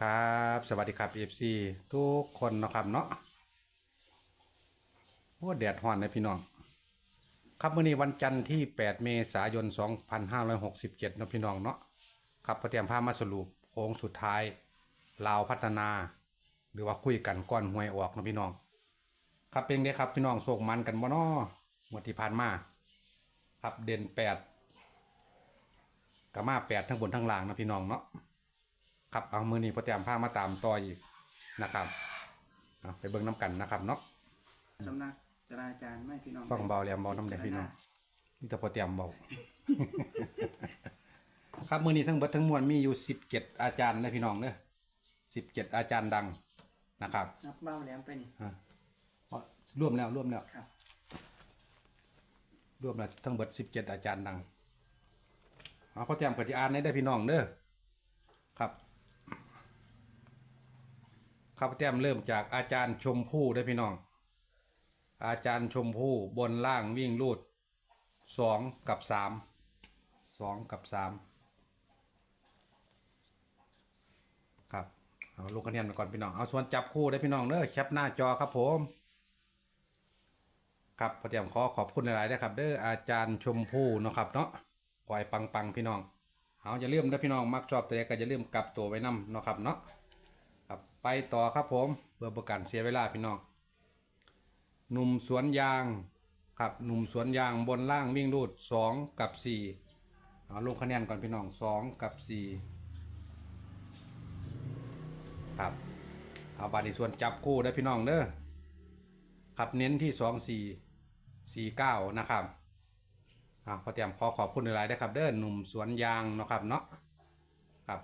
ครับสวัสดีครับ FC ทุกคนนะครับเนาะโอ้แดดฮ้อนเลยพี่น้อง ครับมื้อนี้วันจันทร์ที่ 8 เมษายน 2567นะพี่น้องเนาะครับเตรียมพามาสรุปโค้งสุดท้ายลาวพัฒนา หรือว่าคุยกันก้อนหวยออกนะพี่น้อง ครับเป็นไงครับพี่น้องโศกมันกันบ่นาะงวดที่ผ่านมาครับเด่น8กับมา8ทั้งบนทั้งล่างนะพี่น้องเนาะ ครับเอามือนี้พอเตรียมผ้ามาตามต่ออีกนะครับเอาไปเบิ่งน้ำกันนะครับเนาะสำนักจราจารย์ไม่พี่น้องฟังเบาแหลมเบาน้ำแดงพี่น้องนี่แต่พอเตรียมเบาครับมือนี้ทั้งเบิดทั้งมวลมีอยู่สิบเจ็ดอาจารย์นะพี่น้องเนอะสิบเจ็ดอาจารย์ดังนะครับนับเบ้าแหลมไปนี่อะร่วมแล้วร่วมแล้วครับรวมแล้วทั้งเบิดสิบเจ็ดอาจารย์ดังเอาพอเตรียมปฏิอ่านให้ได้พี่น้องเด้อครับ ครับเตรียมเริ่มจากอาจารย์ชมพู่ได้พี่น้อง อาจารย์ชมพู่บนล่างวิ่งรูดสองกับสามสองกับสามครับเอาลงคะแนนไปก่อนพี่น้องเอาส่วนจับคู่ได้พี่น้องเด้อแคปหน้าจอครับผมครับพอเตรียมขอขอบคุณหลายๆนะครับ เด้ออาจารย์ชมพู่เนาะครับเนาะปล่อยปังปังๆพี่น้องเอาอย่าลืมนะพี่น้องมักชอบแตัวใดก็อย่าลืมกลับตัวไว้นํเนาะครับเนาะ ครับไปต่อครับผมเพื่อประกันเสียเวลาพี่น้องหนุ่มสวนยางครับหนุ่มสวนยางบนล่างวิ่งรูดสองกับสี่เอาลงคะแนนก่อนพี่น้องสองกับสี่ครับ เอาบาดนีส่วนจับคู่ได้พี่น้องเด้อครับเน้นที่สองสี่สี่เก้านะครับอ่าพอเตรียมขอขอบคุณหลายๆนะครับเด้อหนุ่มสวนยางเนาะครับเนาะครับ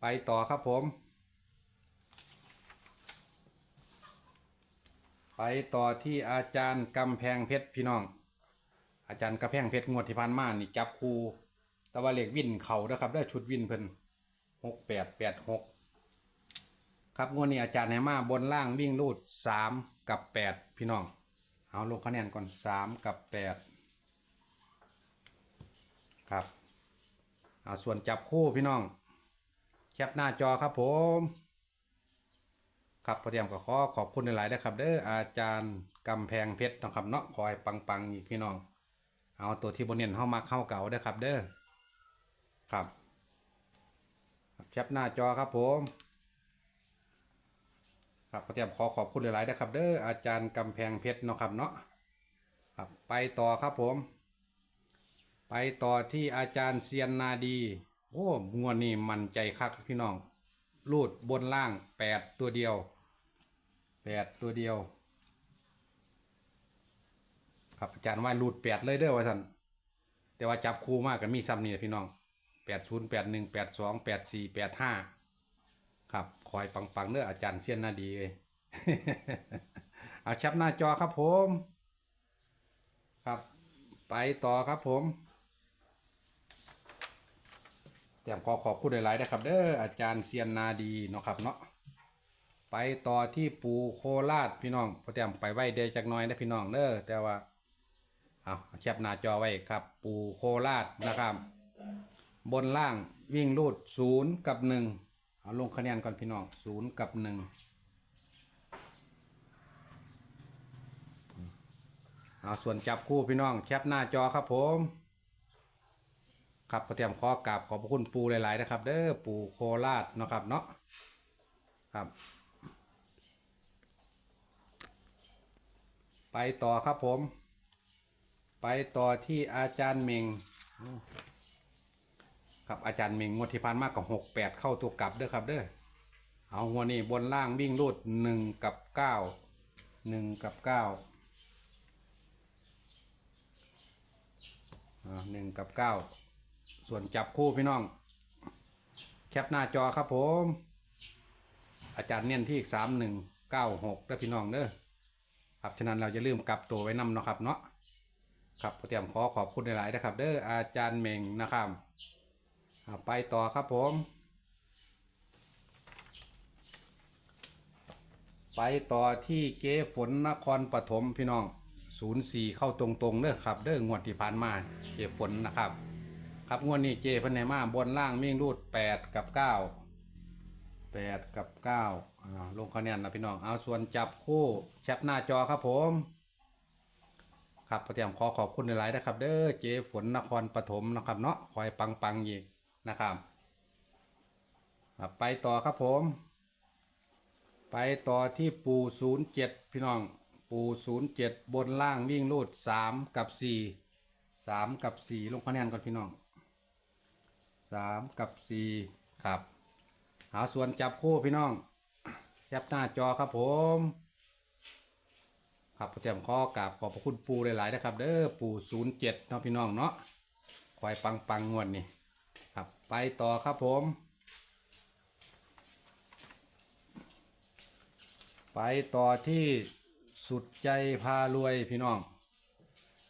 ไปต่อครับผม ไปต่อที่อาจารย์กำแพงเพชรพี่น้อง อาจารย์กำแพงเพชรงวดที่ผ่านมานี่จับคูแต่ว่าเหล็กวินเขาเด้อครับได้ชุดวินเพิ่นหกแปดแปดหกครับงวดนี้อาจารย์ให้มาบนล่างวิ่งรูดสามกับแปดพี่น้อง เอาลงคะแนนก่อนสามกับแปดครับเอาส่วนจับคู่พี่น้อง แคปหน้าจอครับผม ครับพอเตรียมก็ขอขอบคุณหลายๆนะครับ เด้ออาจารย์กำแพงเพชรนะครับเนาะคอยปังๆอีกพี่น้อง เอาตัวที่บนเนียนเข้ามาเข้าเก่าเด้อครับ เด้อครับแคปหน้าจอครับผมครับก็เตรียมขอขอบคุณหลายๆนะครับเด้ออาจารย์กำแพงเพชรนะครับเนาะครับไปต่อครับผม ไปต่อที่อาจารย์เซียนนาดี โอ้งวดนี้มันใจคักพี่น้องรูดบนล่างแปดตัวเดียว ดตัวเดียว ครับอาจารย์ว่ารูดแปดเลยเด้อว่าสันแต่ว่าจับคู่มากกันมีซ้ำนี่พี่น้องแปดศูนย์แปดหนึ่งแปดสองแปดสี่แปดห้าครับคอยปังๆเด้ออาจารย์เชียนนาดีเลยเอาแคปหน้าจอครับผม ครับไปต่อครับผมเตรียมขอขอบคุณหลายๆนะครับ เด้ออาจารย์เซียนนาดีเนาะครับเนาะ ไปต่อที่ปูโคราชพี่น้องพอเตรียมไปไว้เดจักหน้อยนะพี่น้องเด้อแต่ว่าเอาแคปหน้าจอไว้ครับ ปูโคราชนะครับ บนล่างวิ่งรูดศูนย์กับหนึ่งเอาลงคะแนนก่อนพี่น้องศูนย์กับหนึ่งเอาส่วนจับคู่พี่น้องแคปหน้าจอครับผมครับพอเตรียมขอกราบขอบพระคุณปูหลาย ๆ นะครับ เด้อปูโคราชเนาะครับเนาะครับ ไปต่อครับผม ไปต่อที่อาจารย์เมงครับอาจารย์เมงงวดที่ผ่านมากกับหกแปดเข้าตัวกลับเด้อครับเด้อเอางวนี้บนล่างวิ่งรูดหนึ่งกับเก้าหนึ่งกับเก้าหนึ่งกับเก้าส่วนจับคู่พี่น้อง แคปหน้าจอครับผม อาจารย์เน้นที่สามหนึ่งเก้าหกเด้อพี่น้องเด้อ ครับฉะนั้นเราจะลืมกลับตัวไว้นำเนาะครับเนาะครับเตรียมขอขอบคุณหลายๆนะครับ เด้ออาจารย์เมงนะครับไปต่อครับผม ไปต่อที่เก๋ฝนนครปฐมพี่น้อง04เข้าตรงๆเด้อครับเด้องวดที่ผ่านมาเก๋ฝนนะครับ ครับงวดนี้เจพันไนมาบนล่างมิ่งรูด8กับ9 แปดกับเก้าอ่าลงคะแนนนะพี่น้อง เอาส่วนจับคู่แชปหน้าจอครับผม ครับพอเตรียมขอขอบคุณในไลน์นะครับ เด้อเจฝนนครปฐมนะครับเนาะคอยปังปังๆอีกนะครับไปต่อครับผม ไปต่อที่ปูศูนย์เจ็ดพี่น้อง ปูศูนย์เจ็ดบนล่างวิ่งรูดสามกับสี่สามกับสี่ลงคะแนนก่อนพี่น้องสามกับสี่ครับ หาส่วนจับคู่พี่น้องแคปหน้าจอครับผมครับเตรียมข้อกราบขอบพระคุณปูหลายๆนะครับ เด้อปูศูนย์เจ็ดเนาะพี่น้องเนาะคอยปังปังๆงวดนี่ครับไปต่อครับผม ไปต่อที่สุดใจพารวยพี่น้อง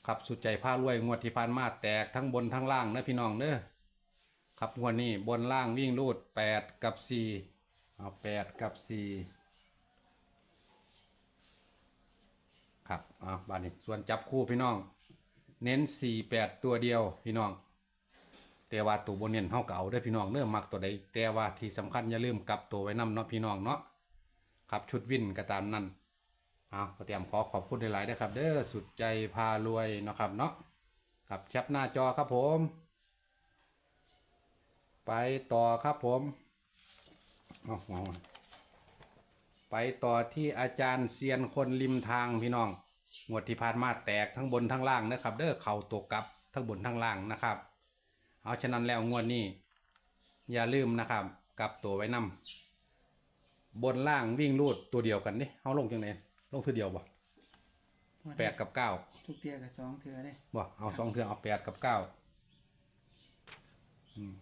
ครับสุดใจพารวยงวดที่ผ่านมาแตกทั้งบนทั้งล่างนะพี่น้องเด้อ ครับงวดนี้บนล่างวิ่งรูดแปดกับสี่เอาแปดกับสี่ครับอ่าบานนี้ส่วนจับคู่พี่น้อง เน้นสี่แปดตัวเดียวพี่น้อง แต่ว่าตัวบนเน้นเท่าเก่าเด้พี่น้องเริ่มมักตัวใดแต่ว่าที่สำคัญอย่าลืมกลับตัวไว้นำเนาะพี่น้องเนาะครับชุดวินก็ตามนั้นเอาเตรียมขอขอบคุณหลายๆนะครับ เด้อสุดใจพารวยเนาะครับเนาะครับแคปหน้าจอครับผม ไปต่อครับผมเอาเอาไปต่อที่อาจารย์เซียนคนริมทางพี่น้องงวดที่ผ่านมาแตกทั้งบนทั้งล่างนะครับ เด้อเข่าตกกลับทั้งบนทั้งล่างนะครับ เอาฉะนั้นแล้วงวดนี้ อย่าลืมนะครับกลับตัวไว้นำบนล่างวิ่งรูดตัวเดียวกันนี่เอาลงจังไหนลงทีเดียวบ่แปดกับเก้าทุกเทียกับสองเทือได้บ่เอาสองเทือเอาแปดกับเก้าอืม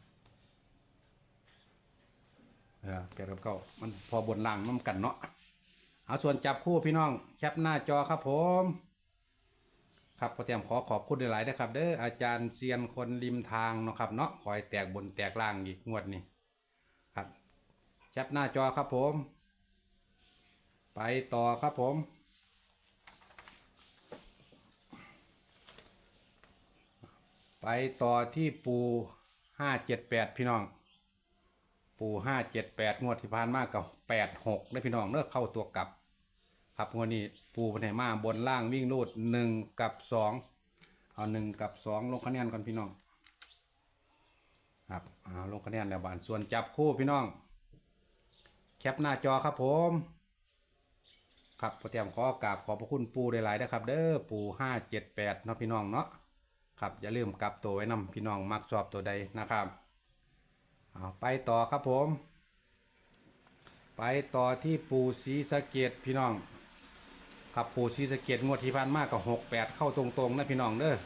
เออแปดกับเก้ามันพอบนล่างน้ำกันเนาะเอาส่วนจับคู่พี่น้องแคปหน้าจอครับผม ครับพอเตรียมขอขอบคุณหลายๆนะครับ เด้ออาจารย์เซียนคนริมทางเนาะครับเนาะคอยแตกบนแตกล่างอีกงวดนี้ครับแคปหน้าจอครับผม ไปต่อครับผมไปต่อที่ปูห้าเจ็ดแปดพี่น้อง ปูห้าเจ็ดแปดงวดที่ผ่านมากับแปดหกได้พี่น้องเลิกเข้าตัวกลับ ครับงวดนี้ปูเป็นไหมาบนล่างวิ่งรูดหนึ่งกับสองเอาหนึ่งกับสองลงคะแนนก่อนพี่น้อง ครับเอาลงคะแนนแล้วบานส่วนจับคู่พี่น้อง แคปหน้าจอครับผมครับเตรียมขอกราบขอบพระคุณปูหลายๆนะครับ เด้อปูห้าเจ็ดแปดเนาะพี่น้องเนาะครับอย่าลืมกลับตัวไว้นำพี่น้องมักชอบตัวใดนะครับ เอาไปต่อครับผม ไปต่อที่ปูสีสะเกตพี่น้อง ครับปูสีสะเกตงวดที่ผ่านมากกับหกแปดเข้าตรงๆนะพี่น้องเด้อ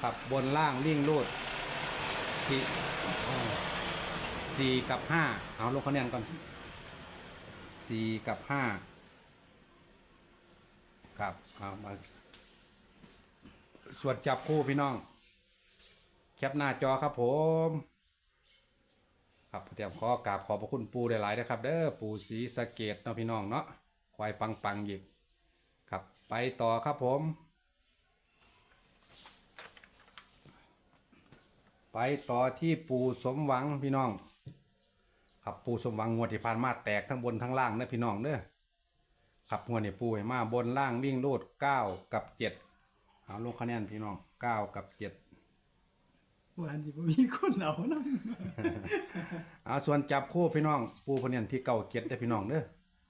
ครับบนล่างวิ่งรูดสี่สี่กับห้าเอาลงคะแนนก่อนสี่กับห้าครับเอามาสวนจับคู่พี่น้อง แคปหน้าจอครับผม ครับเตรียมขอกราบขอบพระคุณปูหลายๆนะครับ เด้อปูสีสะเกตเนาะพี่น้องเนาะควายปังปังๆอีกครับ ไปต่อครับผม ไปต่อที่ปูสมหวังพี่น้อง ครับปูสมหวังงวดที่ผ่านมาแตกทั้งบนทั้งล่างนะพี่น้องเด้อครับงวดนี้ปูให้มาบนล่างวิ่งรูดเก้ากับเจ็ดเอาลงคะแนนพี่น้องเก้ากับเจ็ด วันที่มีคนเอานะเอาส่วนจับคู่พี่น้อง ปูพะเนียนที่เก้าเจ็ดได้อพี่น้องเด้อ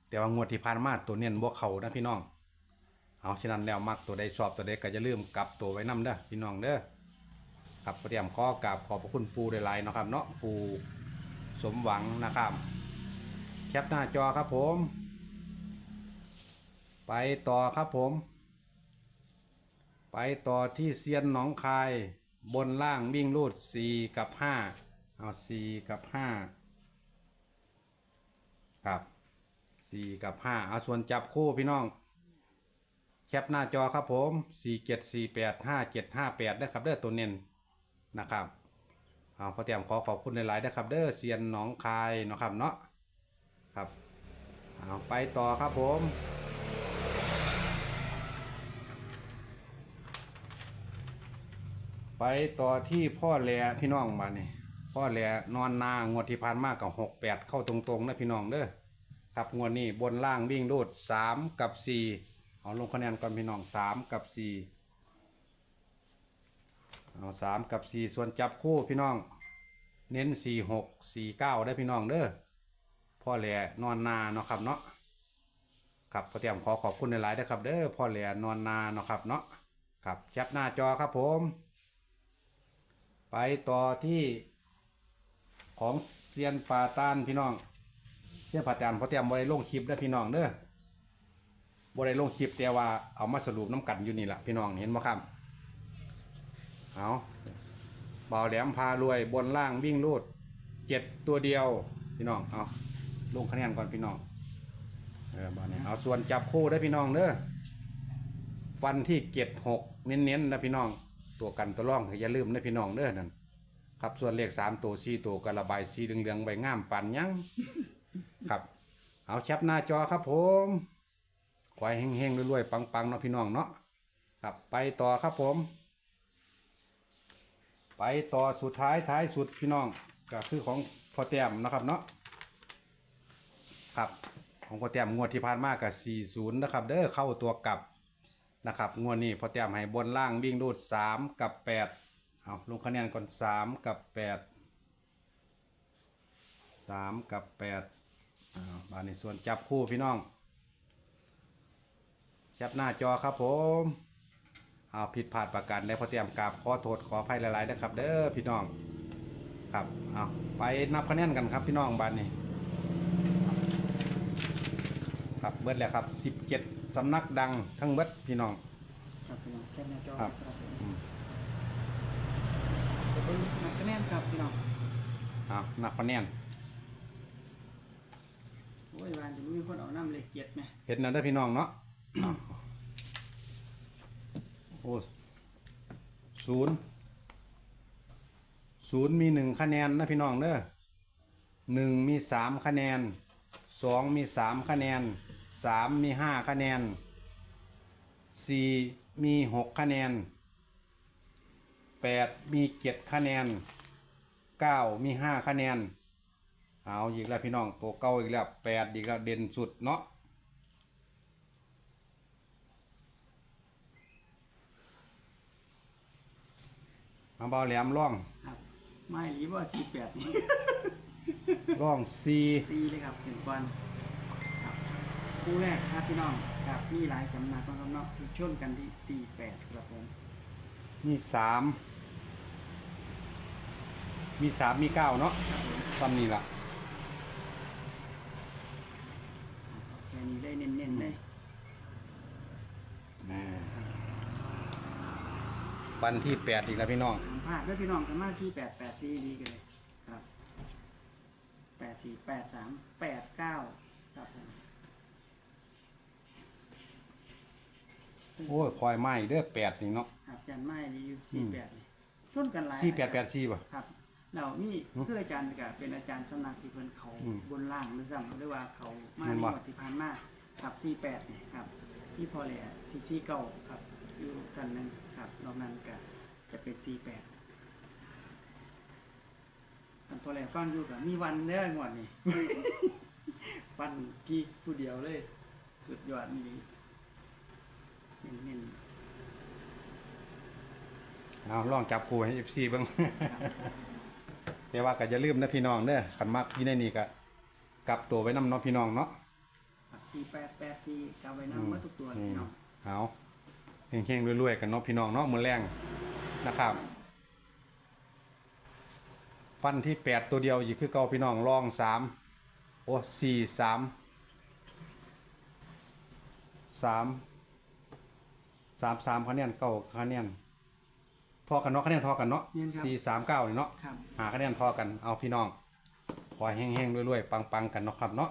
แต่ว่างวดที่ผ่านมาตัวเนียนบวกเขานะพี่น้อง เอาฉะนั้นแล้วมักตัวใดชอบตัวใดก็จะลืมกลับตัวไว้นํเด้อพี่น้องเด้อครับเตรียมข้อกราบขอบพระคุณปูได้หลายๆเนาะครับ เนาะปูสมหวังนะครับแคปหน้าจอครับผม ไปต่อครับผม ไปต่อที่เซียนหนองคาย บนล่างวิ่งรูดสี่กับห้าเอาสี่กับห้าครับสี่กับห้าเอาส่วนจับคู่พี่น้อง แคปหน้าจอครับผมสี่เจ็ดสี่แปดห้าเจ็ดห้าแปดนะครับเด้อตัวเน้นนะครับเอาพอเตรียมขอขอบคุณหลายๆนะครับ เด้อเซียนหนองคายนะครับเนาะครับเอาไปต่อครับผม ไปต่อที่พ่อแหลพี่น้องมาเนี่ยพ่อแหลนอนนางวดที่ผ่านมากกับหกแปดเข้าตรงๆนะพี่น้องเด้อครับงวดนี้บนล่างวิ่งรูดสามกับสี่เอาลงคะแนนก่อนพี่น้องสามกับสี่เอาสามกับสี่ส่วนจับคู่พี่น้อง เน้นสี่หกสี่เก้าได้พี่น้องเด้อพ่อแหลนอนนาเนาะครับเนาะครับพอเตรียมขอขอบคุณในหลายๆนะครับเด้อพ่อแหลนอนนาเนาะครับเนาะครับแคปหน้าจอครับผม ไปต่อที่ของเซียนปาตานพี่น้องเซียนปาตานพอเตรียมบริลงคลิปได้พี่น้องเด้อบริลงคลิปแต่ว่าเอามาสรุปน้ำกันอยู่นี่แหละพี่น้องเห็นไหมครับเอาเบาแหลมพารวยบนล่างวิ่งรูดเจ็ดตัวเดียวพี่น้องเอาลงคะแนนก่อนพี่น้องเออบานี้เอาส่วนจับคู่ได้พี่น้องเด้อฟันที่เจ็ดหกเน้นๆนะพี่น้อง ตัวกันตัวร่องอย่าลืมนะพี่น้องเด้อนั่นครับส่วนเลขสามตัวสี่ตัวกระบายสีเหลืองๆใบงามปันยังครับ เอาแคปหน้าจอครับผมขอให้งๆรวยๆปังๆเนาะพี่น้องเนาะครับไปต่อครับผม ไปต่อสุดท้ายท้ายสุดพี่น้องก็คือของพอแต้มนะครับเนาะครับของพอแต้มงวดที่ผ่านมากับ40นะครับ เด้อเข้าตัวกลับ นะครับงวดนี้พอเตรียมให้บนล่างวิ่งรูดสามกับแปดเอาลงคะแนนก่อนสามกับแปดสามกับแปดอ่าบานในส่วนจับคู่พี่น้องจับหน้าจอครับผมเอาผิดพลาดประกันได้พอเตรียมกราบขอโทษขออภัยหลายๆนะครับ เด้อพี่น้องครับเอาไปนับคะแนนกันครับพี่น้องบานนี้ ครับเบิดแล้วครับสิบเจ็ด สำนักดังทั้งเบิดพี่น้อง ครับพี่น้องแค่หน้าจอครับผมอืมไปเบิ่งนักคะแนนครับพี่น้องเอานับคะแนนโอ้ยวันจะมีคนเอาน้ำเลขเจ็ดไหมเห็นนะเด้อพี่น้องเนาะอ้าวโอ้ศูนย์ศูนย์มีหนึ่งคะแนนนะพี่น้องเด้อหนึ่งมีสามคะแนนสองมีสามคะแนน สามมีห้าคะแนนสี่มีหกคะแนนแปดมีเจ็ดคะแนนเก้ามีห้าคะแนนเอาอีกแล้วพี่น้องตัวเก่าอีกแล้วแปดอีกแล้วเด่นสุดเนาะเอาเบาแหลมร่องครับไม่หรือว่าสี่แปดนี่ร่องซีสี่เลยครับถึงก่อนครับ คู่แรกครับพี่น้องครับมีหลายสำนักนะครับเนาะที่ชนกันที่สี่แปดครับผมมีสามมีสามมีเก้าเนาะครับผมซ้ำนี่ละแค่นี้ได้เน้นๆเลยอ่าวันที่แปดอีกแล้วพี่น้องห้ามพลาดด้วยพี่น้องกันมาสี่แปดแปดสี่ดีกันเลยครับแปดสี่แปดสามแปดเก้าครับผม โอ้ยคอยไม้เด้อแปดนี่เนาะ ครับยันไม้ดีอยู่สี่แปดชนกันหลายสี่แปดแปดสี่ป่ะ ครับเรานี่เพื่ออาจารย์ก็เป็นอาจารย์สำนักที่เพิ่นเขาอืมบนล่างหรือสั่งหรือว่าเขามาแม่ในนบ่งวดที่ผ่านมาครับสี่แปดนี่ครับที่พอแหล่ที่สี่เก้าครับ อยู่กันหนึงครับนอกนั้นก็จะเป็นสี่แปดท่านพอแหล่ฟังอยู่กับมีวันเด้องวดนี่ ฟันพี่ผู้เดียวเลย สุดยอดนี่ เน้นเอาลองจับคู่ให้เอฟซีเบ้างๆครับแต่ว่าก็จะลืมนะพี่น้องเด้อขันมักอยู่ในนี่ก็กลับตัวไว้นำเนาะพี่น้องเนาะครับสี่แปดแปดสี่กาไว้น้ำมาทุกตัวเลยพี่น้องเอาเฮงๆรวยๆกันเนาะพี่น้องเนาะมือแรงนะครับ ฟันที่แปดตัวเดียวอยู่คือเก่าพี่น้องรองสามโอ้สี่สามสาม สามสามคะแนนเก้าคะแนนทอกันเนาะคะแนนทอกันเนาะเนี่ยครับ สี่สามเก้าเนาะครับ หาคะแนนพอกันเอาพี่น้องขอให้แห้งๆรวยๆปังๆกันเนาะครับเนาะ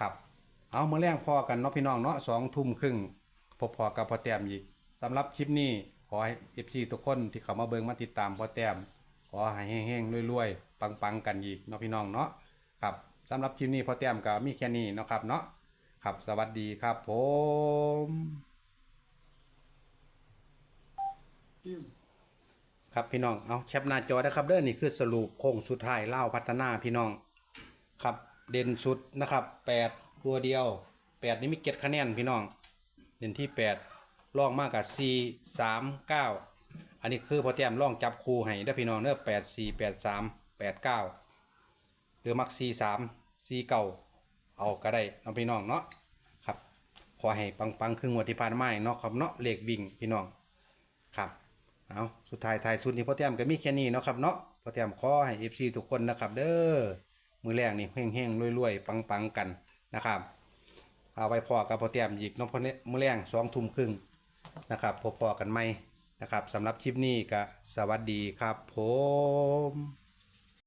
ครับ เอาเมื่อแรงพอกันเนาะพี่น้องเนาะสองทุ่มครึ่งพบพอกับพอแต้มอีกสำหรับคลิปนี้ขอให้เอฟซีทุกคนที่เข้ามาเบิ่งมาติดตามพอแต้มขอให้แห้งๆรวยๆปังๆกันอีกเนาะพี่น้องเนาะครับสำหรับคลิปนี้พอแต้มก็มีแค่นี้เนาะครับเนาะครับสวัสดีครับผม จิ้ม ครับพี่น้อง เอาแคปหน้าจอนะครับเด้อนี่คือสรุปโค้งสุดท้ายเล่าพัฒนาพี่น้อง ครับ เด่นสุดนะครับ8ตัวเดียว8นี่มีเก็ดคะแนนพี่น้อง เด่นที่8ล่องมากกับ4 3 9อันนี้คือพอแต้มล่องจับคู่ให้เด้พี่น้องเด้อ8 4 8 3 8 9หรือมัก4 3 4 9เก่าเอาก็ได้น้องพี่น้องเนาะครับ ขอให้ปังๆครึ่งงวดที่ผ่านมาเนาะครับเนาะเลขวิ่งพี่น้องครับ เอาสุดท้ายท้ายสุดนี้พ่อแต้มก็มีแค่นี้เนาะครับเนาะพ่อแต้มขอให้เอฟซีทุกคนนะครับ เด้อมือแรกนี่เฮงๆรวยๆปังๆกันนะครับเอาไว้พอกับพ่อแต้มอีกเนาะพ่อเนี่ยมือแรงสองทุ่มครึ่งนะครับพอพอกันไหมนะครับสำหรับคลิปนี้ก็สวัสดีครับผม